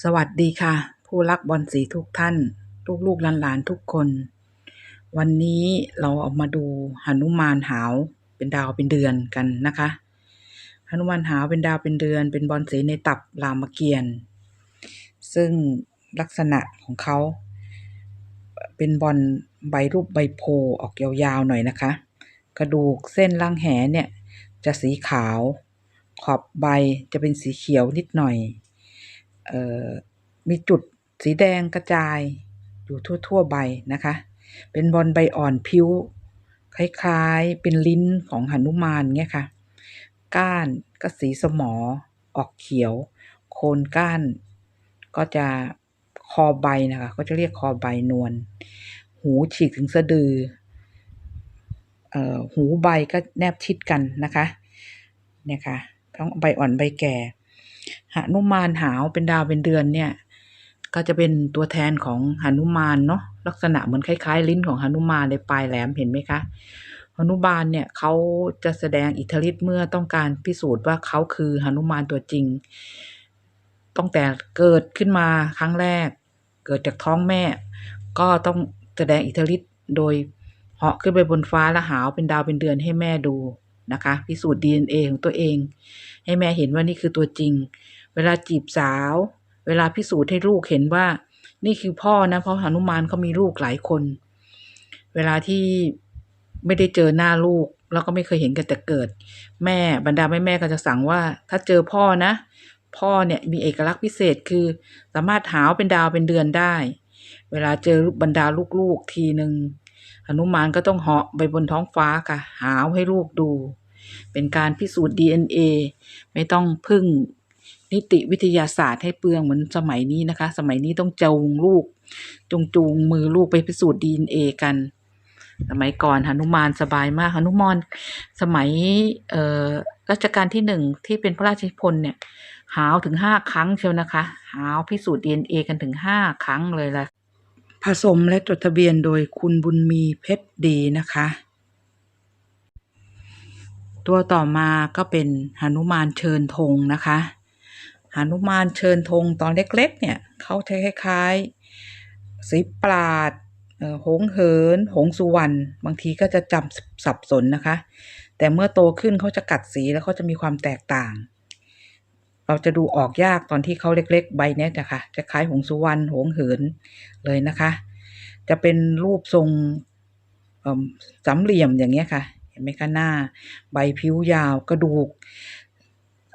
สวัสดีค่ะ ผู้รักบอลสีทุกท่าน ลูกลูกหลานๆทุกคน วันนี้เราเอามาดูหนุมานหาวเป็นดาวเป็นเดือนกันนะคะหนุมานหาวเป็นดาวเป็นเดือน เป็นบอลสีในตับรามเกียรติ์ซึ่งลักษณะของเขา เป็นบอลใบรูปใบโพออกยาวๆหน่อยนะคะ กระดูกเส้นล่างแหเนี่ยจะสีขาว ขอบใบจะเป็นสีเขียวนิดหน่อย มีจุดสีแดงกระจายอยู่ทั่ว ๆ ใบนะคะ เป็นบอลใบอ่อนพิ้ว คล้ายๆ เป็นลิ้นของหนุมานเงี้ยค่ะ ก้านก็สีสมอออกเขียว โคนก้าน ก็จะคอใบนะคะ ก็จะเรียกคอใบนวล หูฉีกถึงสะดือเอ่อหูใบก็แนบชิดกันนะคะ เนี่ยค่ะทั้งใบอ่อนใบแก่ หนุมานหาวเป็นดาวเป็นเดือนเนี่ย ก็จะเป็นตัวแทนของหนุมานเนาะลักษณะเหมือนคล้ายๆ ลิ้นของหนุมานในปลายแหลมเห็นไหมคะหนุมานเนี่ยเขาจะแสดงอิทธิฤทธิ์เมื่อต้องการพิสูจน์ว่าเขาคือหนุมานตัวจริงตั้งแต่เกิดขึ้นมาครั้งแรก เกิดจากท้องแม่ ก็ต้องแสดงอิทธิฤทธิ์โดยเหาะขึ้นไปบนฟ้าแล้วหาวเป็นดาวเป็นเดือนให้แม่ดู นะคะ พิสูจน์ DNA ของตัวเอง ให้แม่เห็นว่านี่คือตัวจริง เวลาจีบสาว เวลาพิสูจน์ให้ลูกเห็นว่า นี่คือพ่อนะ เพราะหนุมานเขามีลูกหลายคน เวลาที่ไม่ได้เจอหน้าลูกแล้วก็ไม่เคยเห็นกันแต่เกิด แม่บรรดาแม่แม่ก็จะสั่งว่า ถ้าเจอพ่อนะ พ่อเนี่ยมีเอกลักษณ์พิเศษคือ สามารถหาวเป็นดาวเป็นเดือนได้ เวลาเจอบรรดาลูกๆทีหนึ่งหนุมานก็ต้องเหาะไปบนท้องฟ้าค่ะ หาวให้ลูกดู เป็นการพิสูจน์ DNA ไม่ต้องพึ่งนิติวิทยาศาสตร์ให้เปลืองเหมือนสมัยนี้นะคะ สมัยนี้ต้องจูงลูกจงจูงมือลูกไปพิสูจน์ DNA กัน สมัยก่อนหนุมานสบายมากหนุมานสมัยเอ่อรัชกาลที่หนึ่งที่เป็นพระราชนิพนธ์เนี่ย หาวถึงห้าครั้งเชียวนะคะ หาวพิสูจน์ DNA กันถึงห้าครั้งเลยล่ะผสมและจดทะเบียนโดยคุณบุญมีเพชรดีนะคะ ตัวต่อมาก็เป็นหนุมานเชิญธงนะคะหนุมานเชิญธงตอนเล็กๆเนี่ยเขาจะคล้ายๆสีปราดหงเหิน หงสุวรรณบางทีก็จะจำสับสนนะคะ แต่เมื่อโตขึ้นเขาจะกัดสีแล้วเขาจะมีความแตกต่าง เราจะดูออกยากตอนที่เขาเล็ก ๆ ใบเนี้ยจะค่ะจะคล้ายหงสุวรรณหงเหินเลยนะคะ จะเป็นรูปทรงเอ่อสามเหลี่ยมอย่างเงี้ยค่ะ เห็นไหมคะหน้า ใบผิวยาวกระดูก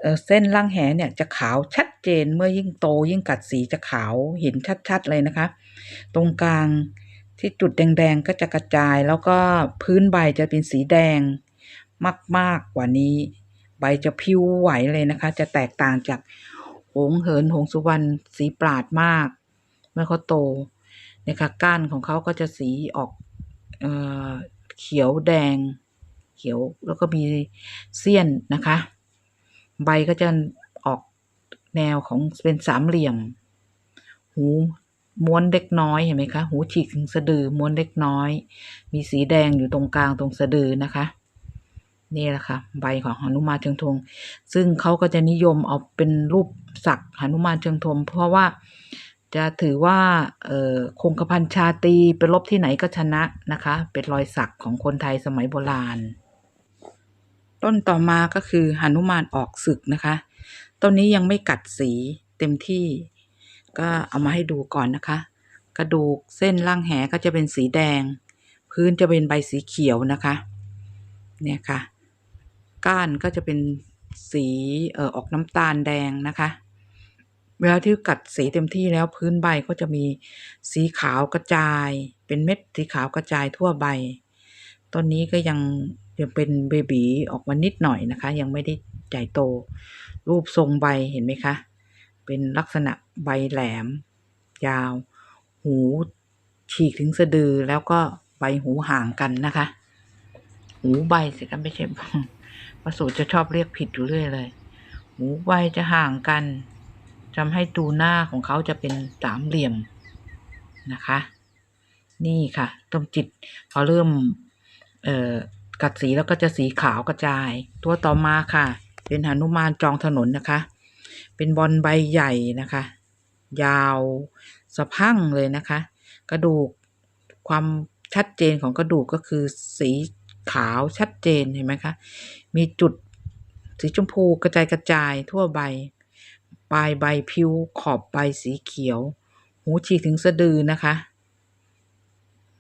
เเส้นล่างแหเนี่ยจะขาวชัดเจนเมื่อยิ่งโตยิ่งกัดสีจะขาวเห็นชัดๆเลยนะคะ ตรงกลางที่จุดแดงๆก็จะกระจายแล้วก็พื้นใบจะเป็นสีแดงมากๆกว่านี้ ใบจะพิวไหวเลยนะคะ จะแตกต่างจากหงเหินหงสุวรรณสีปราดมาก เมื่อเขาโตนี่ยค่ะก้านของเขาก็จะสีออกเออเขียวแดง เขียวแล้วก็มีเสี้ยนนะคะ ใบก็จะออกแนวของเป็นสามเหลี่ยม หูม้วนเล็กน้อยเห็นไหมคะ หูฉีกถึงสะดือม้วนเล็กน้อย มีสีแดงอยู่ตรงกลางตรงสะดือนะคะ นี่แหละค่ะ ใบของหนุมานเชิงธงซึ่งเขาก็จะนิยมเอาเป็นรูปสักหนุมานเชิงธงเพราะว่าจะถือว่าเออคงกระพันชาตีไปรบที่ไหนก็ชนะนะคะ เป็นรอยสักของคนไทยสมัยโบราณ ต้นต่อมาก็คือหนุมานออกศึกนะคะ ต้นนี้ยังไม่กัดสีเต็มที่ ก็เอามาให้ดูก่อนนะคะ กระดูกเส้นล่างแหก็จะเป็นสีแดง พื้นจะเป็นใบสีเขียวนะคะ เนี่ยค่ะ ก้านก็จะเป็นสีเอ่อออกน้ำตาลแดงนะคะ เวลาที่กัดสีเต็มที่แล้วพื้นใบก็จะมีสีขาวกระจาย เป็นเม็ดสีขาวกระจายทั่วใบ ต้นนี้ก็ยัง ยังเป็นเบบีออกมานิดหน่อยนะคะ ยังไม่ได้ใหญ่โต รูปทรงใบเห็นไหมคะ เป็นลักษณะใบแหลม ยาว หูฉีกถึงสะดือแล้วก็ใบหูห่างกันนะคะ หูใบสิคะไม่ใช่ประสูตรจะชอบเรียกผิดอยู่เรื่อยเลย หูใบจะห่างกันทำให้ดูหน้าของเขาจะเป็นสามเหลี่ยมนะคะ นี่ค่ะต้มจิตพอเริ่ม เอ่อ กัดสีแล้วก็จะสีขาวกระจาย ตัวต่อมาค่ะ เป็นหนุมานจองถนนนะคะ เป็นบอลใบใหญ่นะคะ ยาวสะพั่งเลยนะคะ กระดูกความชัดเจนของกระดูกก็คือสีขาวชัดเจนเห็นไหมคะ มีจุดสีชมพูกระจายกระจายทั่วใบ ปลายใบผิวขอบใบสีเขียว หูฉีกถึงสะดือนะคะ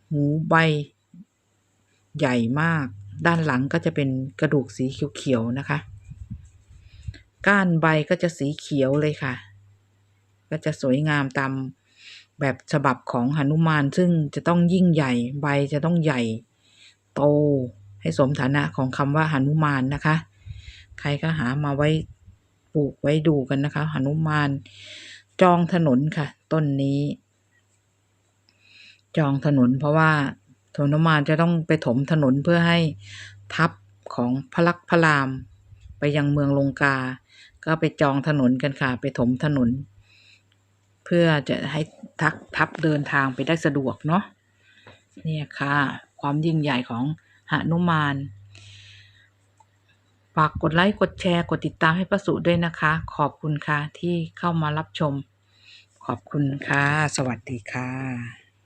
หูใบใหญ่มาก ด้านหลังก็จะเป็นกระดูกสีเขียวๆนะคะ ก้านใบก็จะสีเขียวเลยค่ะ ก็จะสวยงามตามแบบฉบับของหนุมานซึ่งจะต้องยิ่งใหญ่ ใบจะต้องใหญ่ โตให้สมฐานะของคำว่าหนุมานนะคะ ใครก็หามาไว้ปลูกไว้ดูกันนะคะหนุมาน จองถนนค่ะ ต้นนี้ จองถนนเพราะว่า หนุมานจะต้องไปถมถนนเพื่อให้ทัพของพระลักษมณ์พระราม ไปยังเมืองลงกา ก็ไปจองถนนกันค่ะ ไปถมถนน เพื่อจะให้ทักทัพเดินทางไปได้สะดวกเนาะเนี่ยค่ะ ความยิ่งใหญ่ของหนุมานฝากกดไลค์ กดแชร์ กดติดตามให้ประสุด้วยนะคะ ขอบคุณค่ะที่เข้ามารับชม ขอบคุณค่ะ สวัสดีค่ะ